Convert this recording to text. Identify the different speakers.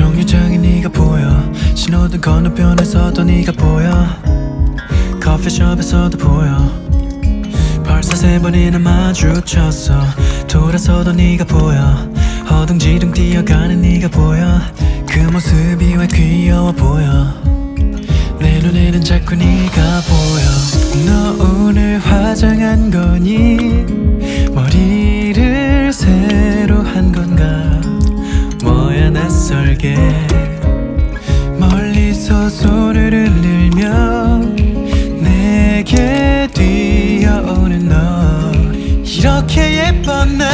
Speaker 1: 정류장에 네가 보여. 신호등 건너편에서도 네가 보여. 커피숍에서도 보여. 벌써 세 번이나 마주쳤어. 돌아서도 네가 보여. 허둥지둥 뛰어가는 네가 보여. 그 모습이 왜 귀여워 보여? 내 눈에는 자꾸 네가 보여. 너 오늘 화장한 거니 낯설게 멀리서 소리를 들며 내게 뛰어오는 너. 이렇게 예쁜 나